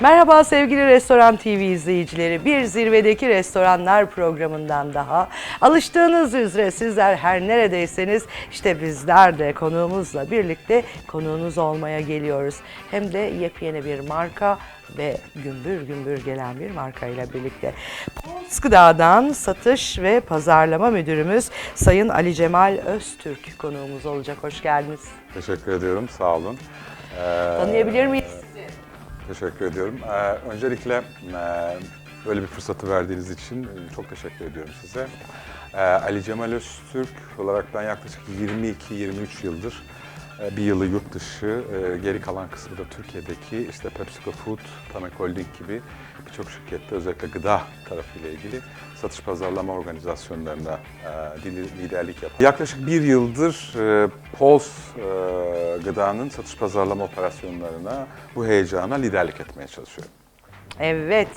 Merhaba sevgili Restoran TV izleyicileri. Bir zirvedeki restoranlar programından daha. Alıştığınız üzere sizler her neredeyseniz işte bizler de konuğumuzla birlikte konuğunuz olmaya geliyoruz. Hem de yepyeni bir marka ve gümbür gümbür gelen bir markayla birlikte. Pols Gıda'dan satış ve pazarlama müdürümüz Sayın Ali Cemal Öztürk konuğumuz olacak. Hoş geldiniz. Teşekkür ediyorum, sağ olun. Ee, Tanıyabilir miyiz? Teşekkür ediyorum. Ee, öncelikle e, böyle bir fırsatı verdiğiniz için e, çok teşekkür ediyorum size. Ee, Ali Cemal Öztürk olarak ben yaklaşık 22-23 yıldır e, bir yılı yurt dışı, e, geri kalan kısmı da Türkiye'deki işte PepsiCo Food, Tamek Holding gibi birçok şirkette özellikle gıda tarafıyla ilgili satış pazarlama organizasyonlarında e, liderlik yapıyorum. Yaklaşık bir yıldır e, Pols e, Gıda'nın satış pazarlama operasyonlarına bu heyecana liderlik etmeye çalışıyorum. Evet.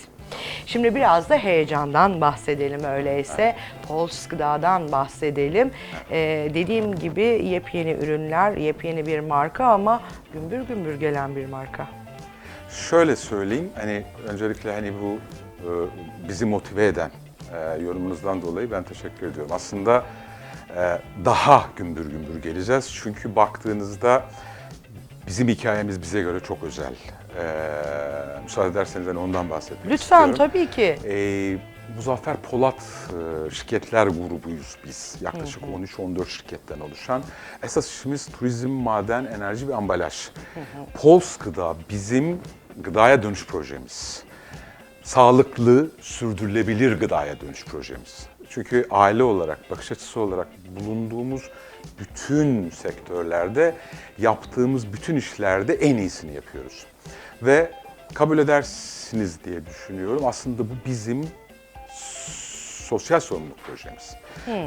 Şimdi biraz da heyecandan bahsedelim öyleyse. Pols Gıda'dan bahsedelim. Ee, dediğim gibi yepyeni ürünler, yepyeni bir marka ama gümbür gümbür gelen bir marka. Şöyle söyleyeyim, hani öncelikle hani bu e, bizi motive eden e, yorumunuzdan dolayı ben teşekkür ediyorum. Aslında e, daha gümbür gümbür geleceğiz çünkü baktığınızda bizim hikayemiz bize göre çok özel. E, müsaade ederseniz hani ondan bahsetmek Lütfen istiyorum. tabii ki. Ee, Muzaffer Polat e, şirketler grubuyuz biz. Yaklaşık 13-14 şirketten oluşan. Esas işimiz turizm, maden, enerji ve ambalaj. Pols Gıda bizim gıdaya dönüş projemiz. Sağlıklı, sürdürülebilir gıdaya dönüş projemiz. Çünkü aile olarak, bakış açısı olarak bulunduğumuz bütün sektörlerde yaptığımız bütün işlerde en iyisini yapıyoruz. Ve kabul edersiniz diye düşünüyorum. Aslında bu bizim sosyal sorumluluk projemiz.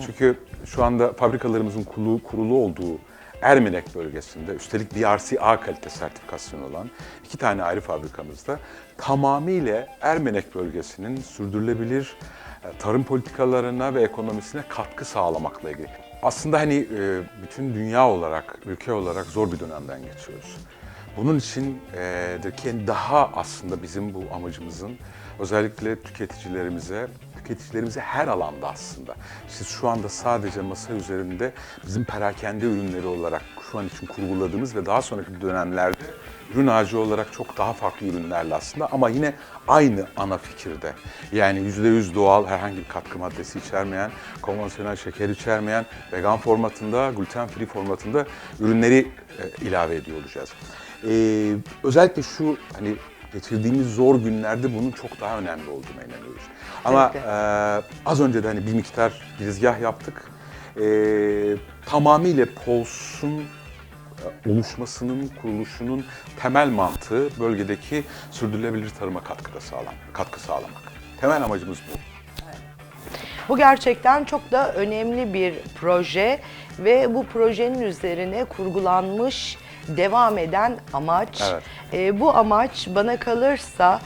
Çünkü şu anda fabrikalarımızın kurulu, kurulu olduğu Ermenek bölgesinde üstelik DRC A kalite sertifikasyonu olan iki tane ayrı fabrikamızda tamamıyla Ermenek bölgesinin sürdürülebilir e, tarım politikalarına ve ekonomisine katkı sağlamakla ilgili. Aslında hani e, bütün dünya olarak, ülke olarak zor bir dönemden geçiyoruz. Bunun için ki daha aslında bizim bu amacımızın özellikle tüketicilerimize, tüketicilerimize her alanda aslında. Siz şu anda sadece masa üzerinde bizim perakende ürünleri olarak şu an için kurguladığımız ve daha sonraki dönemlerde ürün ağacı olarak çok daha farklı ürünlerle aslında ama yine aynı ana fikirde. Yani %100 doğal herhangi bir katkı maddesi içermeyen, konvansiyonel şeker içermeyen, vegan formatında, gluten free formatında ürünleri e, ilave ediyor olacağız. Ee, özellikle şu hani geçirdiğimiz zor günlerde bunun çok daha önemli olduğuna inanıyoruz. Ama e, az önce de hani bir miktar girizgah yaptık. Ee, tamamıyla Pulse'un e, oluşmasının, kuruluşunun temel mantığı bölgedeki sürdürülebilir tarıma katkıda sağlam, katkı sağlamak. Temel amacımız bu. Bu gerçekten çok da önemli bir proje ve bu projenin üzerine kurgulanmış, devam eden amaç. Evet. Ee, bu amaç bana kalırsa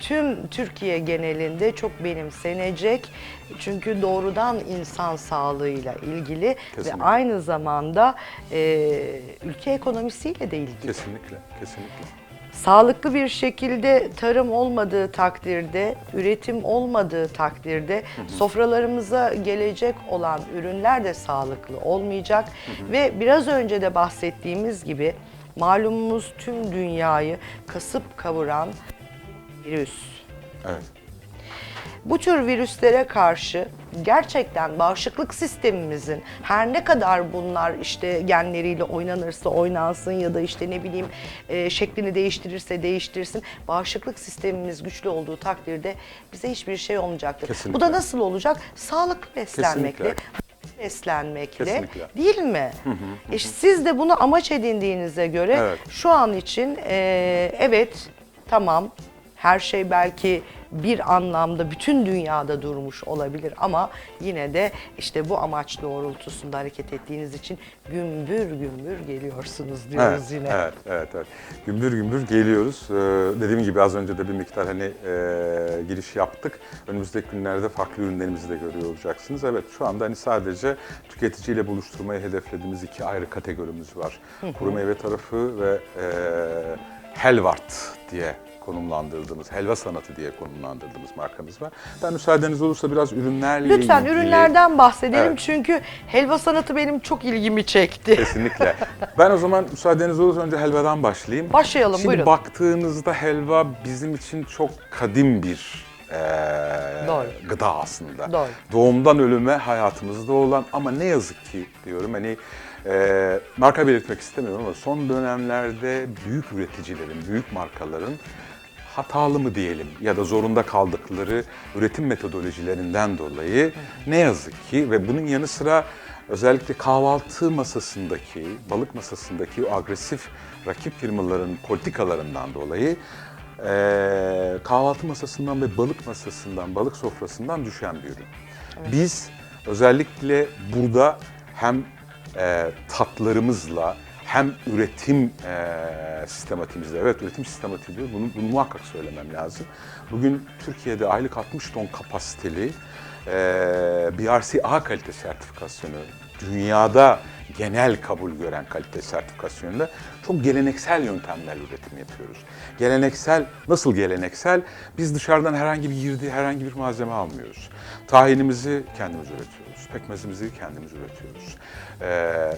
tüm Türkiye genelinde çok benimsenecek. Çünkü doğrudan insan sağlığıyla ilgili ve Kesinlikle. aynı zamanda e, ülke ekonomisiyle de ilgili. Kesinlikle, kesinlikle. Sağlıklı bir şekilde tarım olmadığı takdirde, üretim olmadığı takdirde sofralarımıza gelecek olan ürünler de sağlıklı olmayacak ve biraz önce de bahsettiğimiz gibi malumumuz tüm dünyayı kasıp kavuran virüs. Evet. Bu tür virüslere karşı gerçekten bağışıklık sistemimizin her ne kadar bunlar işte genleriyle oynanırsa oynansın ya da işte ne bileyim e, şeklini değiştirirse değiştirsin bağışıklık sistemimiz güçlü olduğu takdirde bize hiçbir şey olmayacaktır. Kesinlikle. Bu da nasıl olacak? Sağlıklı beslenmekle. Kesinlikle. beslenmekle Kesinlikle. değil mi? E, siz de bunu amaç edindiğinize göre Evet. şu an için e, evet tamam her şey belki bir anlamda bütün dünyada durmuş olabilir ama yine de işte bu amaç doğrultusunda hareket ettiğiniz için gümbür gümbür geliyorsunuz diyoruz Evet, yine. evet, evet, evet. Gümbür gümbür geliyoruz. Ee, dediğim gibi az önce de bir miktar hani e, giriş yaptık. Önümüzdeki günlerde farklı ürünlerimizi de görüyor olacaksınız. Evet, şu anda hani sadece tüketiciyle buluşturmayı hedeflediğimiz iki ayrı kategorimiz var. Kuru meyve tarafı ve e, Helvart diye konumlandırdığımız, helva sanatı diye konumlandırdığımız markamız var. Ben müsaadeniz olursa biraz ürünlerle Lütfen ilgili... ürünlerden bahsedelim Evet. çünkü helva sanatı benim çok ilgimi çekti. Kesinlikle. ben o zaman müsaadeniz olursa önce helvadan başlayayım. Başlayalım, Şimdi buyurun. baktığınızda helva bizim için çok kadim bir eee, Doğru. gıda aslında. Doğru. Doğumdan ölüme hayatımızda olan ama ne yazık ki diyorum hani eee, marka belirtmek istemiyorum ama son dönemlerde büyük üreticilerin, büyük markaların hatalı mı diyelim ya da zorunda kaldıkları üretim metodolojilerinden dolayı ne yazık ki ve bunun yanı sıra özellikle kahvaltı masasındaki, balık masasındaki o agresif rakip firmaların politikalarından dolayı eee, kahvaltı masasından ve balık masasından, balık sofrasından düşen bir ürün. Biz özellikle burada hem e, tatlarımızla hem üretim e, sistematimizle, evet üretim sistematiği diyor, bunu, bunu muhakkak söylemem lazım. Bugün Türkiye'de aylık 60 ton kapasiteli e, BRC A kalite sertifikasyonu, dünyada genel kabul gören kalite sertifikasyonunda çok geleneksel yöntemlerle üretim yapıyoruz. Geleneksel, nasıl geleneksel? Biz dışarıdan herhangi bir girdi, herhangi bir malzeme almıyoruz. Tahinimizi kendimiz üretiyoruz, pekmezimizi kendimiz üretiyoruz. Ee,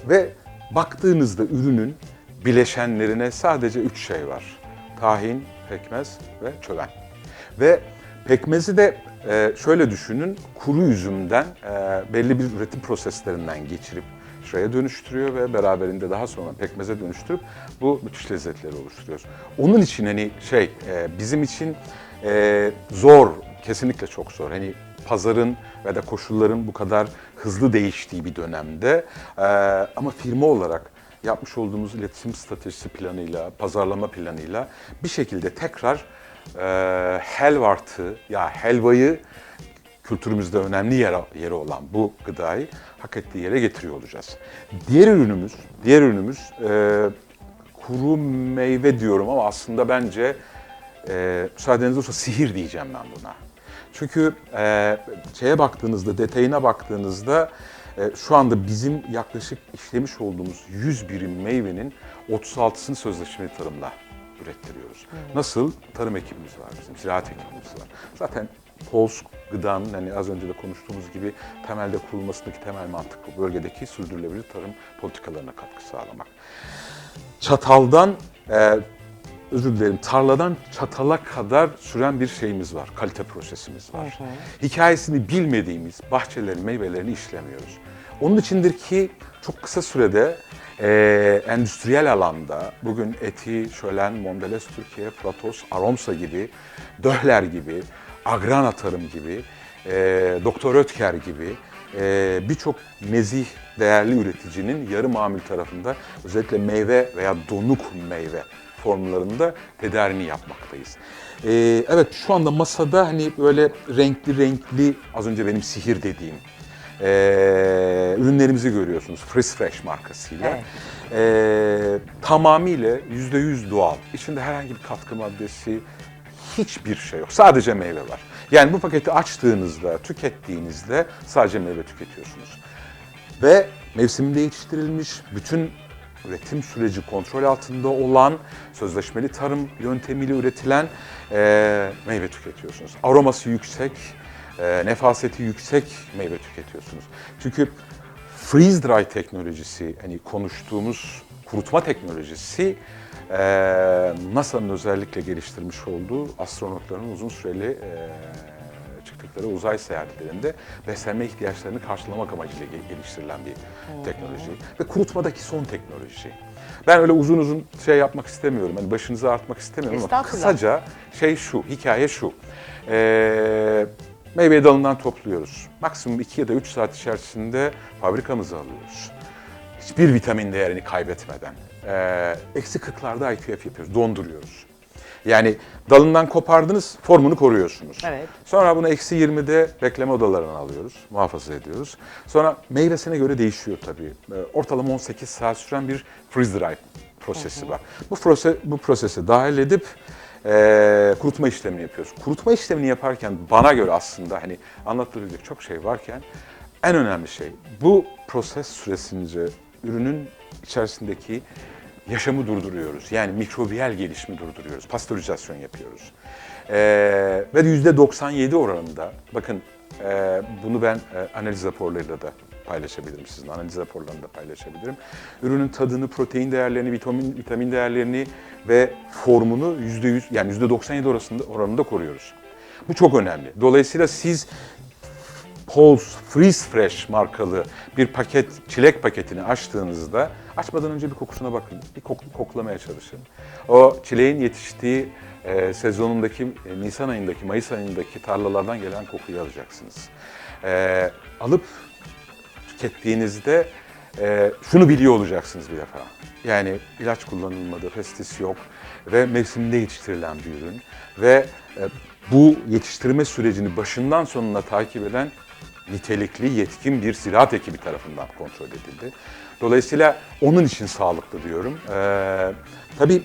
ve baktığınızda ürünün bileşenlerine sadece üç şey var. Tahin, pekmez ve çöven. Ve pekmezi de e, şöyle düşünün, kuru üzümden e, belli bir üretim proseslerinden geçirip şuraya dönüştürüyor ve beraberinde daha sonra pekmeze dönüştürüp bu müthiş lezzetleri oluşturuyoruz. Onun için hani şey e, bizim için e, zor, kesinlikle çok zor. Hani pazarın ve de koşulların bu kadar hızlı değiştiği bir dönemde ama firma olarak yapmış olduğumuz iletişim stratejisi planıyla, pazarlama planıyla bir şekilde tekrar e, helvartı ya helvayı kültürümüzde önemli yere, yeri olan bu gıdayı hak ettiği yere getiriyor olacağız. Diğer ürünümüz, diğer ürünümüz e, kuru meyve diyorum ama aslında bence e, müsaadeniz olursa sihir diyeceğim ben buna. Çünkü e, şeye baktığınızda, detayına baktığınızda e, şu anda bizim yaklaşık işlemiş olduğumuz 100 birim meyvenin 36'sını sözleşmeli tarımla ürettiriyoruz. Nasıl? Tarım ekibimiz var bizim, ziraat ekibimiz var. Zaten Pols gıdanın hani az önce de konuştuğumuz gibi temelde kurulmasındaki temel mantık bu. Bölgedeki sürdürülebilir tarım politikalarına katkı sağlamak. Çataldan, e, özür dilerim, tarladan çatala kadar süren bir şeyimiz var, kalite prosesimiz var. Hikayesini bilmediğimiz bahçelerin meyvelerini işlemiyoruz. Onun içindir ki çok kısa sürede e, endüstriyel alanda bugün Eti, Şölen, Mondelez Türkiye, Fratos, Aromsa gibi, Döhler gibi, Agrana Tarım gibi, e, Doktor Ötker gibi e, birçok nezih değerli üreticinin yarı mamül tarafında özellikle meyve veya donuk meyve formlarında tedarini yapmaktayız. E, evet şu anda masada hani böyle renkli renkli az önce benim sihir dediğim e, ürünlerimizi görüyorsunuz Fresh Fresh markasıyla. Evet. E, tamamıyla %100 doğal. İçinde herhangi bir katkı maddesi, hiçbir şey yok. Sadece meyve var. Yani bu paketi açtığınızda, tükettiğinizde sadece meyve tüketiyorsunuz. Ve mevsiminde yetiştirilmiş, bütün üretim süreci kontrol altında olan, sözleşmeli tarım yöntemiyle üretilen eee, meyve tüketiyorsunuz. Aroması yüksek, eee, nefaseti yüksek meyve tüketiyorsunuz. Çünkü freeze dry teknolojisi, hani konuştuğumuz kurutma teknolojisi eee NASA'nın özellikle geliştirmiş olduğu astronotların uzun süreli eee, çıktıkları uzay seyahatlerinde beslenme ihtiyaçlarını karşılamak amacıyla ge- geliştirilen bir teknoloji ve kurutmadaki son teknoloji. Ben öyle uzun uzun şey yapmak istemiyorum, hani başınızı artmak istemiyorum ama kısaca şey şu, hikaye şu. Eee meyveyi dalından topluyoruz. Maksimum 2 ya da 3 saat içerisinde fabrikamıza alıyoruz hiçbir vitamin değerini kaybetmeden eee eksi 40'larda IQF yapıyoruz, donduruyoruz. Yani dalından kopardınız, formunu koruyorsunuz. Evet. Sonra bunu eksi 20'de bekleme odalarına alıyoruz, muhafaza ediyoruz. Sonra meyvesine göre değişiyor tabii. Ee, Ortalama 18 saat süren bir freeze dry prosesi var. Bu proses bu prosesi dahil edip eee, kurutma işlemini yapıyoruz. Kurutma işlemini yaparken bana göre aslında hani anlatılabilecek çok şey varken en önemli şey bu proses süresince ürünün içerisindeki yaşamı durduruyoruz. Yani mikrobiyal gelişimi durduruyoruz. Pastörizasyon yapıyoruz. Ee, ve %97 oranında, bakın e, bunu ben e, analiz raporlarıyla da paylaşabilirim sizin analiz raporlarını da paylaşabilirim. Ürünün tadını, protein değerlerini, vitamin vitamin değerlerini ve formunu %100 yani %97 oranında, oranında koruyoruz. Bu çok önemli. Dolayısıyla siz Pulse Freeze Fresh markalı bir paket, çilek paketini açtığınızda açmadan önce bir kokusuna bakın, bir kok- koklamaya çalışın. O çileğin yetiştiği e, sezonundaki, e, Nisan ayındaki, Mayıs ayındaki tarlalardan gelen kokuyu alacaksınız. E, alıp tükettiğinizde e, şunu biliyor olacaksınız bir defa. Yani ilaç kullanılmadı, pestis yok ve mevsiminde yetiştirilen bir ürün ve e, bu yetiştirme sürecini başından sonuna takip eden nitelikli, yetkin bir ziraat ekibi tarafından kontrol edildi. Dolayısıyla onun için sağlıklı diyorum. Ee, tabii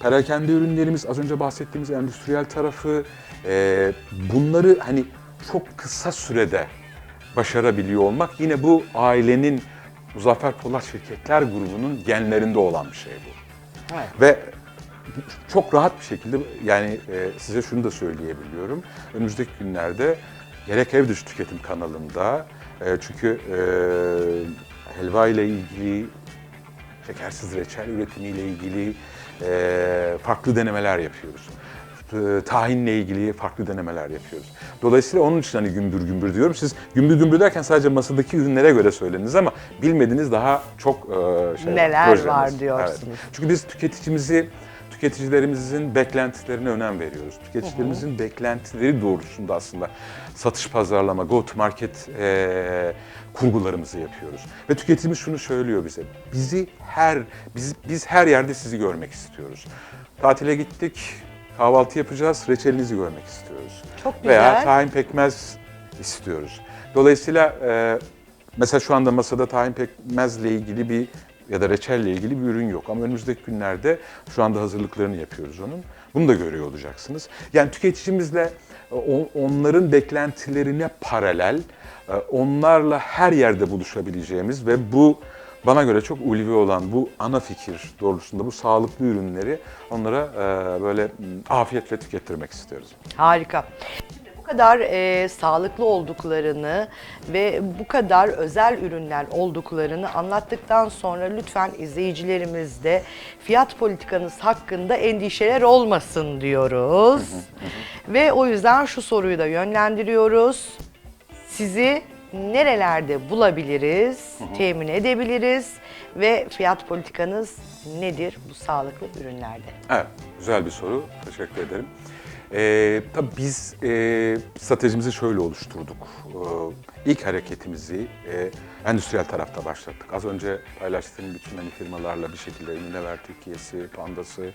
perakende ürünlerimiz, az önce bahsettiğimiz endüstriyel tarafı, e, bunları hani çok kısa sürede başarabiliyor olmak yine bu ailenin Muzaffer Polat Şirketler grubunun genlerinde olan bir şey bu. Evet. Ve çok rahat bir şekilde yani e, size şunu da söyleyebiliyorum. Önümüzdeki günlerde gerek ev dışı tüketim kanalında e, çünkü e, helva ile ilgili şekersiz reçel üretimiyle ilgili e, farklı denemeler yapıyoruz. E, tahinle ilgili farklı denemeler yapıyoruz. Dolayısıyla onun için hani gümbür gümbür diyorum. Siz gümbür gümbür derken sadece masadaki ürünlere göre söylediniz ama bilmediğiniz daha çok e, şey Neler projemiz. var diyorsunuz. Evet. Çünkü biz tüketicimizi tüketicilerimizin beklentilerine önem veriyoruz. Tüketicilerimizin beklentileri doğrultusunda aslında satış pazarlama, go to market e, kurgularımızı yapıyoruz. Ve tüketicimiz şunu söylüyor bize. Bizi her biz biz her yerde sizi görmek istiyoruz. Tatile gittik, kahvaltı yapacağız, reçelinizi görmek istiyoruz. Çok Veya güzel. tahin pekmez istiyoruz. Dolayısıyla e, mesela şu anda masada tahin pekmezle ilgili bir ya da reçelle ilgili bir ürün yok. Ama önümüzdeki günlerde şu anda hazırlıklarını yapıyoruz onun. Bunu da görüyor olacaksınız. Yani tüketicimizle e, onların beklentilerine paralel, e, onlarla her yerde buluşabileceğimiz ve bu bana göre çok ulvi olan bu ana fikir doğrultusunda bu sağlıklı ürünleri onlara e, böyle afiyetle tükettirmek istiyoruz. Harika. Kadar e, sağlıklı olduklarını ve bu kadar özel ürünler olduklarını anlattıktan sonra lütfen izleyicilerimiz de fiyat politikanız hakkında endişeler olmasın diyoruz. ve o yüzden şu soruyu da yönlendiriyoruz. Sizi nerelerde bulabiliriz, temin edebiliriz ve fiyat politikanız nedir bu sağlıklı ürünlerde? Evet, güzel bir soru. Teşekkür ederim. Ee, tabii biz e, stratejimizi şöyle oluşturduk. Ee, ilk hareketimizi e, endüstriyel tarafta başlattık. Az önce paylaştığım bütün hani firmalarla bir şekilde Unilever Türkiye'si, Panda'sı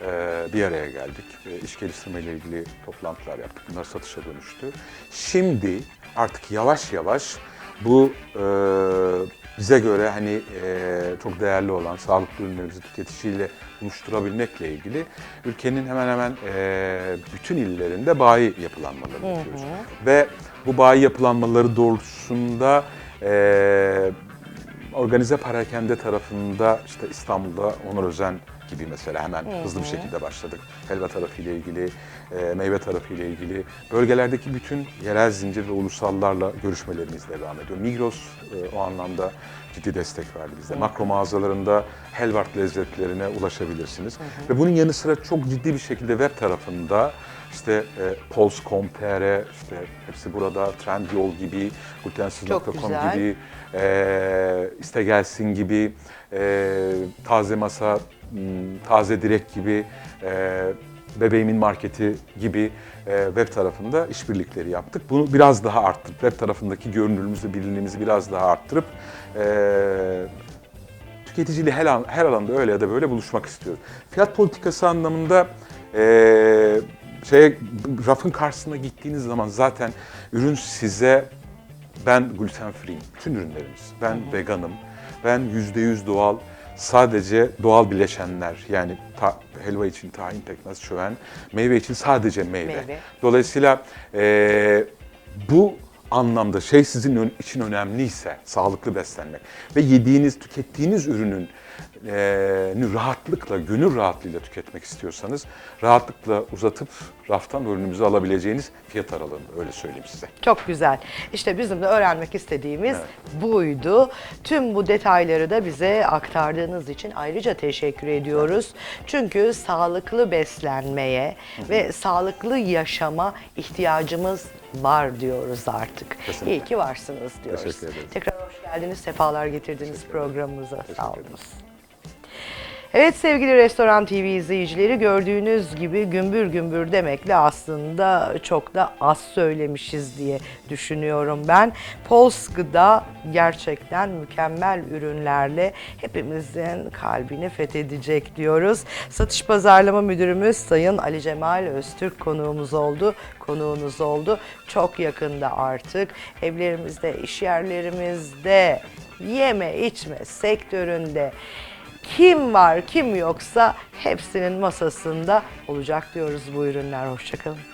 e, bir araya geldik. E, iş geliştirme ile ilgili toplantılar yaptık. Bunlar satışa dönüştü. Şimdi artık yavaş yavaş bu e, bize göre hani e, çok değerli olan sağlıklı ürünlerimizi tüketiciyle buluşturabilmekle ilgili ülkenin hemen hemen e, bütün illerinde bayi yapılanmaları yapıyoruz. Ve bu bayi yapılanmaları doğrultusunda e, organize parakende tarafında işte İstanbul'da Onur Özen gibi mesela hemen hızlı bir şekilde başladık. Helva tarafıyla ilgili, e, meyve tarafıyla ilgili bölgelerdeki bütün yerel zincir ve ulusallarla görüşmelerimiz devam ediyor. Migros e, o anlamda ciddi destek verdi bize. Makro mağazalarında Helvart lezzetlerine ulaşabilirsiniz. Ve bunun yanı sıra çok ciddi bir şekilde web tarafında işte e, Pulse.com.tr, işte hepsi burada, Trendyol gibi, glutensizlok.com güzel. gibi, e, iste gelsin gibi, e, taze masa, taze direk gibi, e, bebeğimin marketi gibi e, web tarafında işbirlikleri yaptık. Bunu biraz daha arttırıp, web tarafındaki görünürlüğümüzü, bilinimizi biraz daha arttırıp e, tüketiciyle her, an- her alanda öyle ya da böyle buluşmak istiyoruz. Fiyat politikası anlamında eee şeye, rafın karşısına gittiğiniz zaman zaten ürün size ben gluten free'yim, bütün ürünlerimiz. Ben veganım, ben yüzde yüz doğal, sadece doğal bileşenler yani ta- helva için tahin pekmez, şöven, meyve için sadece meyve. Meyve. Dolayısıyla eee, bu anlamda şey sizin için önemliyse sağlıklı beslenmek ve yediğiniz, tükettiğiniz ürünün rahatlıkla, gönül rahatlığıyla tüketmek istiyorsanız rahatlıkla uzatıp raftan ürünümüzü alabileceğiniz fiyat aralığında öyle söyleyeyim size. Çok güzel. İşte bizim de öğrenmek istediğimiz buydu. Tüm bu detayları da bize aktardığınız için ayrıca teşekkür ediyoruz. Çünkü sağlıklı beslenmeye ve sağlıklı yaşama ihtiyacımız var diyoruz artık. Kesinlikle. İyi ki varsınız diyoruz. Teşekkür ederiz. Tekrar hoş geldiniz, sefalar getirdiniz programımıza. Sağ olunuz. Evet sevgili Restoran TV izleyicileri gördüğünüz gibi gümbür gümbür demekle aslında çok da az söylemişiz diye düşünüyorum ben. Pols Gıda gerçekten mükemmel ürünlerle hepimizin kalbini fethedecek diyoruz. Satış Pazarlama Müdürümüz Sayın Ali Cemal Öztürk konuğumuz oldu. Konuğunuz oldu. Çok yakında artık evlerimizde, iş yerlerimizde, yeme içme sektöründe kim var kim yoksa hepsinin masasında olacak diyoruz bu ürünler. Hoşçakalın.